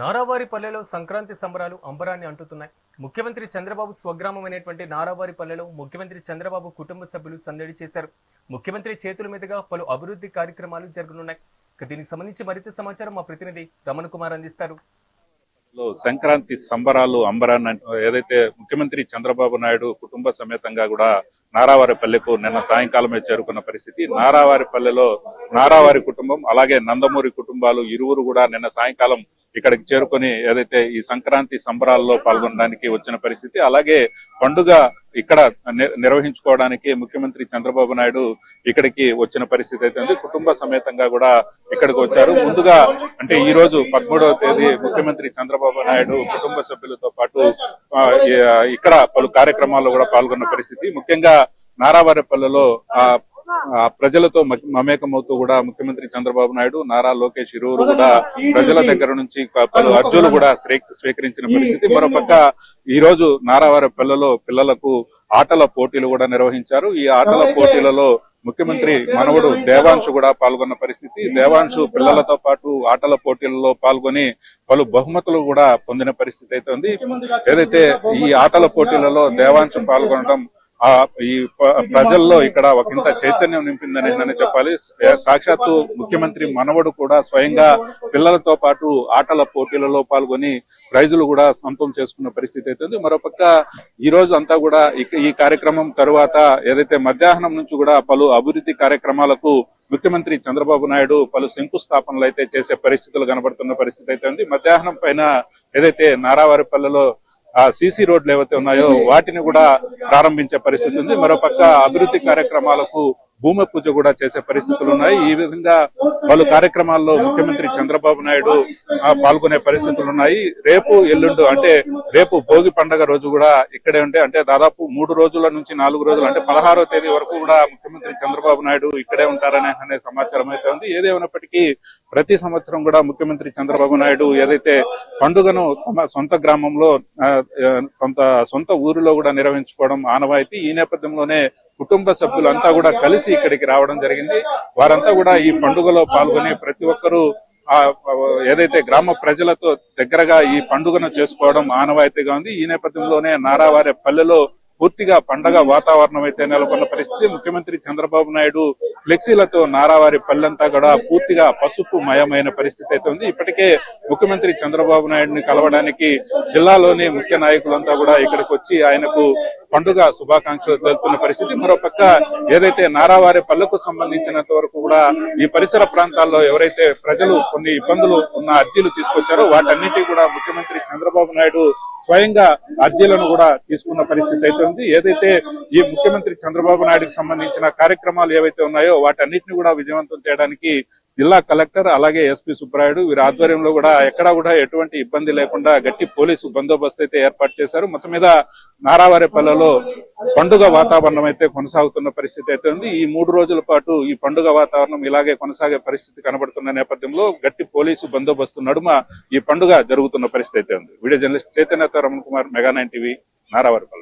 నారావారిపల్లెలో సంక్రాంతి సంబరాలు అంబరాన్ని అంటుతున్నాయి. ముఖ్యమంత్రి చంద్రబాబు స్వగ్రామమైనటువంటి నారావారిపల్లెలో ముఖ్యమంత్రి చంద్రబాబు కుటుంబ సభ్యులు సందడి చేశారు. ముఖ్యమంత్రి చేతుల మీదుగా పలు అభివృద్ధి కార్యక్రమాలు జరగనున్నాయి. దీనికి సంబంధించి మరింత సమాచారం మా ప్రతినిధి రమణ్ కుమార్ అందిస్తారు. సంక్రాంతి సంబరాలు అంబరాన్ని ఏదైతే ముఖ్యమంత్రి చంద్రబాబు నాయుడు కుటుంబ సమేతంగా కూడా నారావారిపల్లెకు నిన్న సాయంకాలమే చేరుకున్న పరిస్థితి. నారావారిపల్లెలో నారావారి కుటుంబం అలాగే నందమూరి కుటుంబాలు ఇరువురు కూడా నిన్న సాయంకాలం ఇక్కడికి చేరుకొని ఏదైతే ఈ సంక్రాంతి సంబరాల్లో పాల్గొనడానికి వచ్చిన పరిస్థితి అలాగే పండుగ ఇక్కడ నిర్వహించుకోవడానికి ముఖ్యమంత్రి చంద్రబాబు నాయుడు ఇక్కడికి వచ్చిన పరిస్థితి అయితే ఉంది. కుటుంబ సమేతంగా కూడా ఇక్కడికి వచ్చారు. ముందుగా అంటే ఈ రోజు పదమూడవ తేదీ ముఖ్యమంత్రి చంద్రబాబు నాయుడు కుటుంబ సభ్యులతో పాటు ఇక్కడ పలు కార్యక్రమాల్లో కూడా పాల్గొన్న పరిస్థితి. ముఖ్యంగా నారావారిపల్లెలో ఆ ప్రజలతో మమేకమవుతూ కూడా ముఖ్యమంత్రి చంద్రబాబు నాయుడు నారా లోకేష్ ఇరువురు కూడా ప్రజల దగ్గర నుంచి పలు అర్జులు కూడా స్వీ- స్వీకరించిన పరిస్థితి. మరోపక్క ఈ రోజు నారావారిపల్లెలో పిల్లలకు ఆటల పోటీలు కూడా నిర్వహించారు. ఈ ఆటల పోటీలలో ముఖ్యమంత్రి మనవడు దేవాంశు కూడా పాల్గొన్న పరిస్థితి. దేవాంశు పిల్లలతో పాటు ఆటల పోటీలలో పాల్గొని పలు బహుమతులు కూడా పొందిన పరిస్థితి అయితే ఉంది. ఏదైతే ఈ ఆటల పోటీలలో దేవాంశు పాల్గొనడం ఆ ఈ ప్రజల్లో ఇక్కడ ఒకంత చైతన్యం నింపిందని నన్ను చెప్పాలి. సాక్షాత్తు ముఖ్యమంత్రి మనవడు కూడా స్వయంగా పిల్లలతో పాటు ఆటల పోటీలలో పాల్గొని ప్రైజులు కూడా సొంతం చేసుకున్న పరిస్థితి అయితే ఉంది మరోపక్క ఈ రోజు అంతా కూడా ఈ కార్యక్రమం తరువాత ఏదైతే మధ్యాహ్నం నుంచి కూడా పలు అభివృద్ధి కార్యక్రమాలకు ముఖ్యమంత్రి చంద్రబాబు నాయుడు పలు శంకుస్థాపనలు అయితే చేసే పరిస్థితులు కనబడుతున్న పరిస్థితి అయితే ఉంది మధ్యాహ్నం పైన ఏదైతే నారావారిపల్లెలో సీసీ రోడ్లు ఏవైతే ఉన్నాయో. వాటిని కూడా ప్రారంభించే పరిస్థితి ఉంది. మరోపక్క అభివృద్ధి కార్యక్రమాలకు భూమి పూజ కూడా చేసే పరిస్థితులు ఉన్నాయి. ఈ విధంగా పలు కార్యక్రమాల్లో ముఖ్యమంత్రి చంద్రబాబు నాయుడు ఆ, పాల్గొనే పరిస్థితులు ఉన్నాయి. రేపు ఎల్లుండు అంటే రేపు భోగి పండగ రోజు కూడా ఇక్కడే ఉంటే అంటే దాదాపు మూడు రోజుల నుంచి నాలుగు రోజులు అంటే పదహారో తేదీ వరకు కూడా ముఖ్యమంత్రి చంద్రబాబు నాయుడు ఇక్కడే ఉంటారనే అనే సమాచారం అయితే ఉంది. ఏదేమైనప్పటికీ ప్రతి సంవత్సరం కూడా ముఖ్యమంత్రి చంద్రబాబు నాయుడు ఏదైతే పండుగను తమ సొంత గ్రామంలో కొంత సొంత ఊరిలో కూడా నిర్వహించుకోవడం ఆనవాయితీ ఈ నేపథ్యంలోనే కుటుంబ సభ్యులంతా కూడా కలిసి ఇక్కడికి రావడం జరిగింది. వారంతా కూడా ఈ పండుగలో పాల్గొని ప్రతి ఒక్కరూ ఆ ఏదైతే గ్రామ ప్రజలతో దగ్గరగా ఈ పండుగను చేసుకోవడం ఆనవాయితీగా ఉంది. ఈ నేపథ్యంలోనే నారావారి పల్లెలో పూర్తిగా పండగ వాతావరణం అయితే నెలకొన్న పరిస్థితి. ముఖ్యమంత్రి చంద్రబాబు నాయుడు ఫ్లెక్సీలతో నారావారి పల్లెంతా కూడా పూర్తిగా పసుపు మయమైన పరిస్థితి అయితే ఉంది. ఇప్పటికే ముఖ్యమంత్రి చంద్రబాబు నాయుడిని కలవడానికి జిల్లాలోని ముఖ్య నాయకులంతా కూడా ఇక్కడికి వచ్చి ఆయనకు పండుగ శుభాకాంక్షలు తెలుపుతున్న పరిస్థితి. మరోపక్క ఏదైతే నారావారి పల్లెకు సంబంధించినంత వరకు కూడా ఈ పరిసర ప్రాంతాల్లో ఎవరైతే ప్రజలు కొన్ని ఇబ్బందులు ఉన్న అర్జీలు తీసుకొచ్చారో వాటన్నిటి కూడా ముఖ్యమంత్రి చంద్రబాబు నాయుడు స్వయంగా అర్జీలను కూడా తీసుకున్న పరిస్థితి అయితే ఉంది ఏదైతే ఈ ముఖ్యమంత్రి చంద్రబాబు నాయుడుకి సంబంధించిన కార్యక్రమాలు ఏవైతే ఉన్నాయో వాటన్నిటిని కూడా విజయవంతం చేయడానికి జిల్లా కలెక్టర్ అలాగే ఎస్పీ సుబ్బరాయుడు వీరి ఆధ్వర్యంలో కూడా ఎక్కడా కూడా ఎటువంటి ఇబ్బంది లేకుండా గట్టి పోలీసు బందోబస్తు అయితే ఏర్పాటు చేశారు. మొత్తం మీద నారావారిపల్లెలో పండుగ వాతావరణం అయితే కొనసాగుతున్న పరిస్థితి అయితే ఉంది. ఈ మూడు రోజుల పాటు ఈ పండుగ వాతావరణం ఇలాగే కొనసాగే పరిస్థితి కనబడుతున్న నేపథ్యంలో గట్టి పోలీసు బందోబస్తు నడుమ ఈ పండుగ జరుగుతున్న పరిస్థితి అయితే ఉంది. Video journalist చైతన్యతో Raman Kumar Mega nine TV Naravaripalle.